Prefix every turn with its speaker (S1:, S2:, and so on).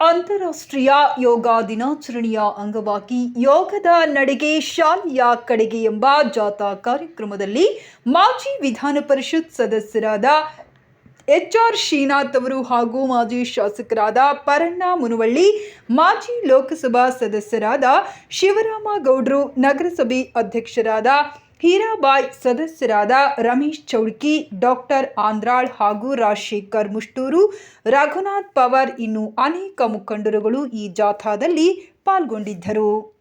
S1: ಅಂತಾರಾಷ್ಟ್ರೀಯ ಯೋಗ ದಿನಾಚರಣೆಯ ಅಂಗವಾಗಿ ಯೋಗದ ನಡೆಗೆ ಶಾಲೆಯ ಕಡೆಗೆ ಎಂಬ ಜಾಥಾ ಕಾರ್ಯಕ್ರಮದಲ್ಲಿ ಮಾಜಿ ವಿಧಾನ ಪರಿಷತ್ ಸದಸ್ಯರಾದ ಎಚ್ ಆರ್ ಶ್ರೀನಾಥ್ ಅವರು ಹಾಗೂ ಮಾಜಿ ಶಾಸಕರಾದ ಪರಣ್ಣ ಮುನವಳ್ಳಿ, ಮಾಜಿ ಲೋಕಸಭಾ ಸದಸ್ಯರಾದ ಶಿವರಾಮ ಗೌಡ್ರು ನಗರಸಭೆ ಅಧ್ಯಕ್ಷರಾದ ಹೀರಾಬಾಯ್ ಸದಸ್ಯರಾದ ರಮೇಶ್ ಚೌಡ್ಕಿ, ಡಾಕ್ಟರ್ ಆಂದ್ರಾಳ್ ಹಾಗೂ ರಾಜಶೇಖರ್ ಮುಷ್ಟೂರು, ರಘುನಾಥ್ ಪವರ್ ಇನ್ನು ಅನೇಕ ಮುಖಂಡರುಗಳು ಈ ಜಾಥಾದಲ್ಲಿ ಪಾಲ್ಗೊಂಡಿದ್ದರು.